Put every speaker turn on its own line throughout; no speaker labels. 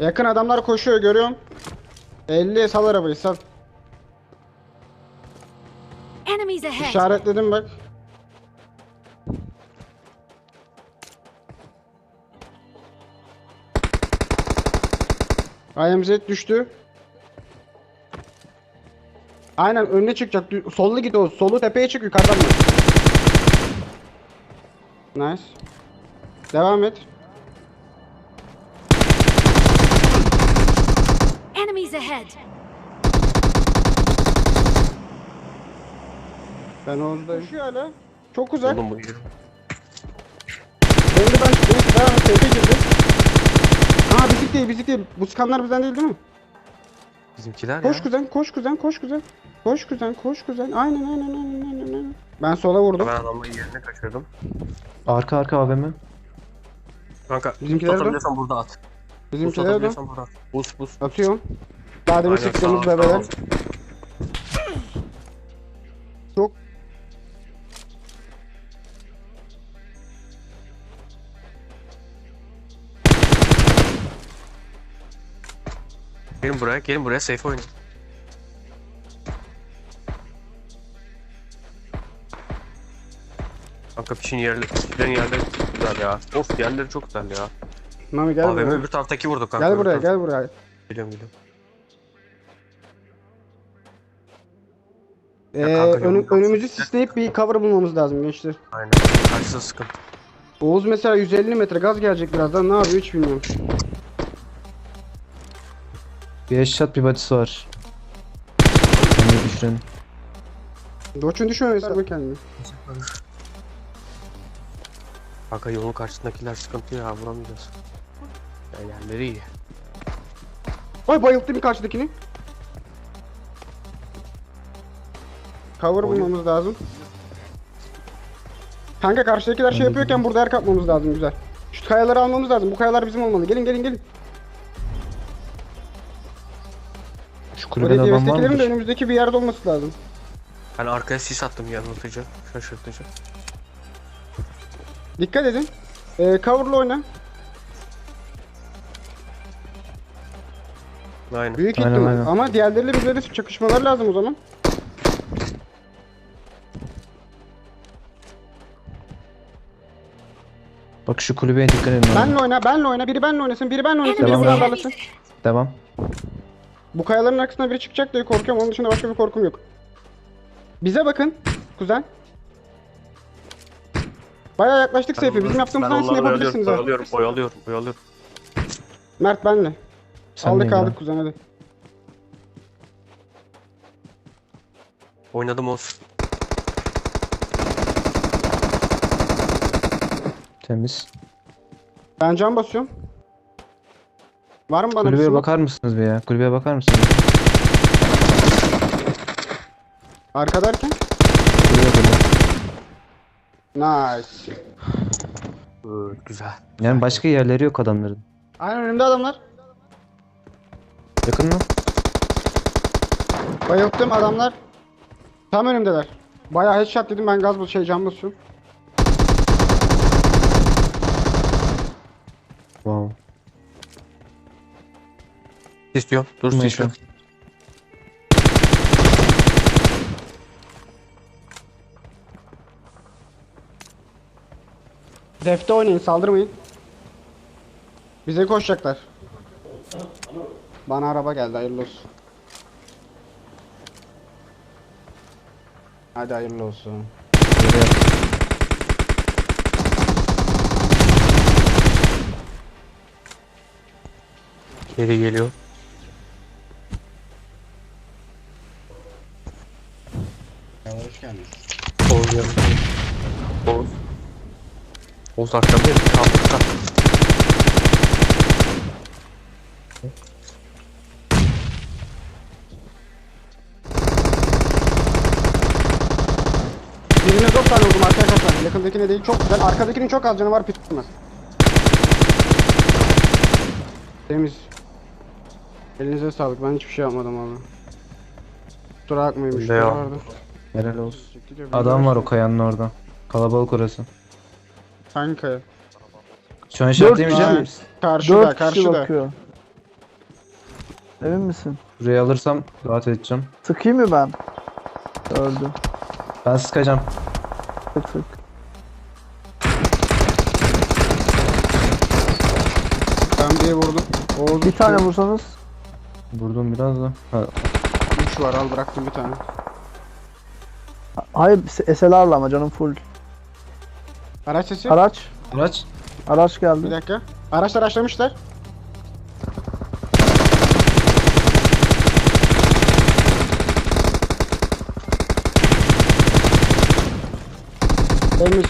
Yakın adamlar koşuyor görüyorum. 50 sal arabayı sal.
Enemies ahead!
İşaretledim bak. IMZ düştü. Aynen önüne çıkacak. Sollu git o. Solu tepeye çık yukarıdan? Nice. Devam et.
Enemies ahead!
Ben oradayım. Şu hala. Çok uzak.
Oğlum bu
Döndü ben çıktım. Neyse devam et. Tepe girdi. Aa bizik değil bizik değil. Bu skanlar bizden değil değil mi?
bizimkiler
Koş
ya.
kuzen, koş kuzen, koş kuzen. Koş kuzen, koş kuzen. Aynen aynen aynen aynen. aynen. Ben sola vurdum.
Ben adamın yerine kaçırdım.
Arka arka AVM.
Kanka
Bizimkiler de-
tutabiliyorsan burada at. Boost
Bizimkilere de
atabiliyorsan burada at. Boost boost.
atıyorum. Demin
Aynen,
sıktığımız
sağ ol,
bebeler.
ol.
Çok
Gelin buraya, gelin buraya safe oynayın. Kanka pişin yerleri, pişilerin yerleri çok güzel ya. Of yerleri çok güzel ya.
Mami gel
AVM
buraya.
öbür taraftaki vurdu kanka.
Gel buraya, gel buraya.
Geliyorum geliyorum.
Ee,
kanka,
önü-
yolun
önümüzü
karşısında-
sisleyip bir cover bulmamız lazım gençler.
Aynen. Karşısı sıkıntı.
Oğuz mesela 150 metre gaz gelecek birazdan. Ne yapıyor hiç bilmiyorum.
Bir headshot bir body'si var. Onu düşüren.
Doçun düşmemesi bu kendini.
Kanka yolun karşısındakiler sıkıntı ya vuramayacağız. Ya yerleri iyi.
Ay bayılttı bir karşıdakini. Cover
Oyun-
bulmamız lazım. Kanka karşıdakiler şey yapıyorken burada yer kapmamız lazım güzel. Şu kayaları almamız lazım. Bu kayalar bizim olmalı. Gelin gelin gelin.
Şu
Buraya
kulübede adam var
de
mıdır?
önümüzdeki bir yerde olması lazım.
Ben arkaya sis attım yanıltıcı, şaşırtıcı.
Dikkat edin. Ee, cover'la oyna.
Aynen.
Büyük
Aynen,
ihtimal.
aynen.
Ama diğerleriyle de çakışmalar lazım o zaman.
Bak şu kulübeye dikkat edin.
Benle oyna, benle oyna. Biri benle oynasın, biri benle oynasın, biri
ahead!
alırsın.
Devam.
Bu kayaların arkasına biri çıkacak diye korkuyorum. Onun dışında başka bir korkum yok. Bize bakın kuzen. Bayağı yaklaştık Seyfi. Bizim yaptığımız aynısını yapabilirsiniz ha.
Oyalıyorum, oyalıyorum, oyalıyorum.
Mert benle.
Sen
aldık aldık kuzen hadi.
Oynadım olsun.
Temiz.
Ben can basıyorum. Var mı bana bir
Kulübeye
smoke?
bakar mısınız be ya? Kulübeye bakar mısınız?
Arka derken?
Kulübe kulübe.
Nice.
Ee, güzel.
Yani başka yerleri yok adamların.
Aynen önümde adamlar.
Yakın mı?
Bayılttım adamlar. Tam önümdeler. Bayağı headshot dedim ben gaz bu şey can basıyorum.
Wow.
İstiyorum. Dur
Neyse.
istiyorum.
Defte oynayın saldırmayın. Bize koşacaklar. Bana araba geldi hayırlı olsun. Hadi hayırlı olsun.
Geri geliyor.
Hoş geldin.
Oğuz yanımda. Oğuz. Oğuz arkamda. Kaldıkta.
Birine 4 tane vurdum arkadaşlar. Yakındakine değil çok güzel. Arkadakinin çok az canı var pit tutmaz. Temiz. Elinize sağlık. Ben hiçbir şey yapmadım abi. Kusura bakmayın. Müşteri
ya.
vardı.
Helal olsun. Adam var o kayanın orada. Kalabalık orası.
Hangi kaya?
Şu an işaretleyemeyeceğim
Aynen.
misin?
Karşıda,
Dört kişi
karşıda.
bakıyor. Emin misin?
Burayı alırsam rahat edeceğim.
Sıkayım mı ben? Öldü.
Ben sıkacağım.
Sık sık.
Ben bir vurdum. Oğuz
Bir tane vursanız.
Vurdum biraz da. Ha,
3 var al bıraktım bir tane.
Hayır SLR'la ama canım full.
Araç sesi.
Araç.
araç.
Araç
Bir
geldi.
dakika. Araçlar araçlamışlar. Temiz.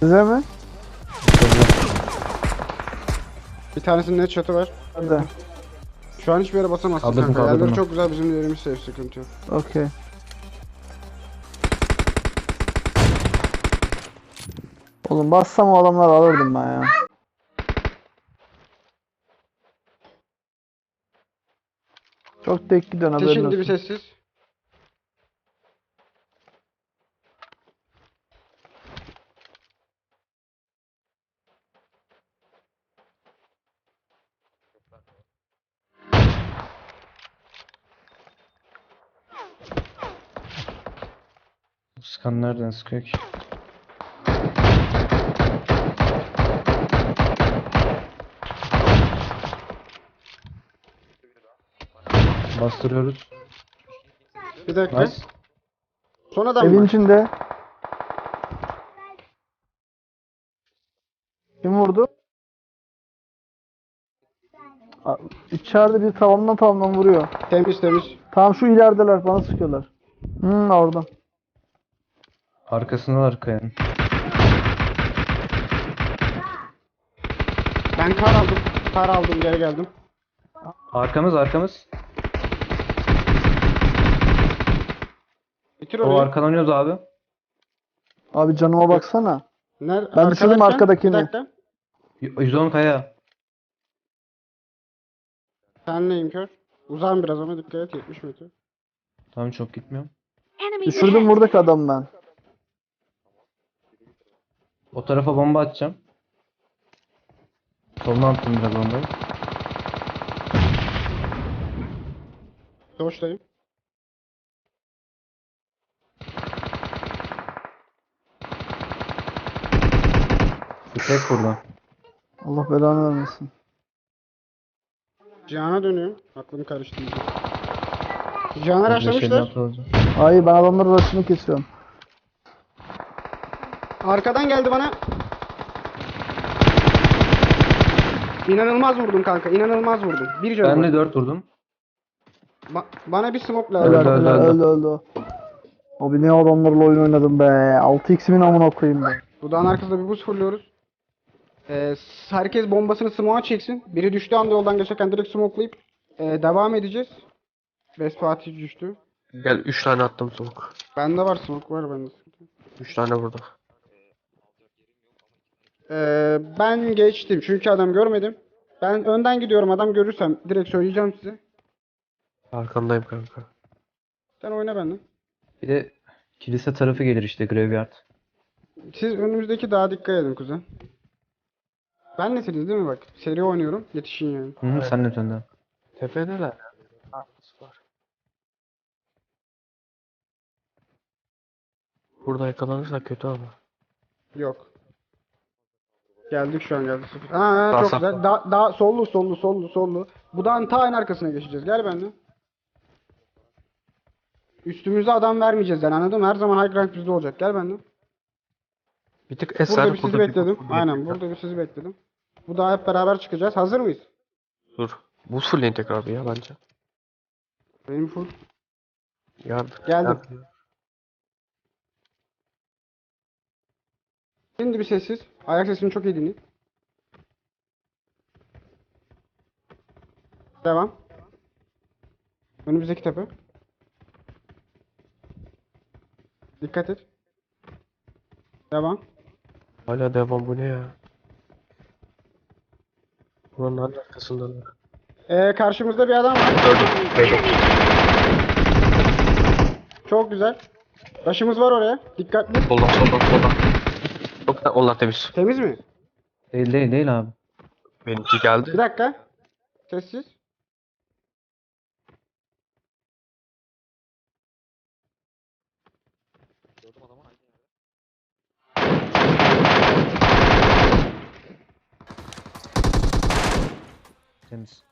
Size mi?
Bir tanesinin net çatı var.
Hadi.
Şu an hiçbir yere basamazsın
Kaldırdım,
kanka.
kaldırdım
Yerleri
ben.
çok güzel bizim yerimiz safe sıkıntı yok.
Okey. Oğlum bassam o adamları alırdım ben ya. Çok tek gidiyorsun haberin
Şimdi bir
olsun.
sessiz.
Sıkan nereden sıkıyor ki? Bastırıyoruz.
Bir dakika.
Nice.
Son adam
Evin
mı?
içinde. Kim vurdu? İçeride bir tavandan tavandan vuruyor.
Temiz temiz.
Tamam şu ilerideler bana sıkıyorlar. Hmm oradan.
Arkasında var kayanın.
Ben kar aldım. Kar aldım geri geldim.
Arkamız arkamız.
Bitir
O
orayı.
arkadan oynuyoruz abi.
Abi canıma baksana.
Nerede?
Ben düşürdüm
Arkadayken-
arkadakini.
Bir dakika.
Y- 110 kaya.
Sen neyim kör? Uzağım biraz ama dikkat et 70 metre.
Tamam çok gitmiyorum.
Enemies
Düşürdüm buradaki adam ben.
O tarafa bomba atacağım. Soluna attım biraz bombayı.
Doğuştayım.
Bir tek burada.
Allah belanı vermesin.
Cihan'a dönüyor. Aklım karıştı. araçlamışlar.
altı olacak.
Ay ben adamların arasını kesiyorum.
Arkadan geldi bana. İnanılmaz vurdum kanka. inanılmaz vurdum. Bir canım
Ben de 4 vurdum.
Ba- bana bir smoke lazım.
Öldü
Öldü,
öldü
öldü.
Abi ne adamlarla oyun oynadım be. 6x'imin amına koyayım be.
Dudağın arkasında bir buz fırlıyoruz. Ee, herkes bombasını smoke'a çeksin. Biri düştüğü anda yoldan geçerken direkt smoke'layıp ee, devam edeceğiz. Best Fatih düştü.
Gel 3 tane attım soğuk.
Bende var smoke var bende.
3 tane burada.
Ee, ben geçtim çünkü adam görmedim. Ben önden gidiyorum adam görürsem direkt söyleyeceğim size.
Arkandayım kanka.
Sen oyna benden.
Bir de kilise tarafı gelir işte graveyard.
Siz önümüzdeki daha dikkat edin kuzen. Ben nesiniz değil mi bak? Seri oynuyorum. Yetişin yani.
Hı hı sen de önden.
Tepedeler. Burada yakalanırsa kötü ama.
Yok. Geldik şu an geldik. Sıfır. Aa,
Daha
çok güzel. Daha, daha sollu sollu sollu sollu. Bu dağın ta en arkasına geçeceğiz. Gel benden. Üstümüze adam vermeyeceğiz yani anladın mı? Her zaman high ground bizde olacak. Gel benden.
Bir tık eser
Burada bir sizi
bir
bekledim.
burada
Aynen burada bir sizi bekledim. Bu da hep beraber çıkacağız. Hazır mıyız?
Dur. Buz fullleyin tekrar bir ya bence.
Benim full.
Yardım.
Geldim.
yardım.
Şimdi bir sessiz. Ayak sesini çok iyi dinleyin. Devam. Önümüzdeki tepe. Dikkat et. Devam.
Hala devam bu ne ya? Buranın hangi arkasındalar?
Ee, karşımızda bir adam var. Çok güzel. Taşımız var oraya. Dikkatli.
Soldan soldan soldan. Onlar temiz.
Temiz mi?
Değil değil değil abi.
Benimki geldi.
Bir dakika. Sessiz.
Temiz.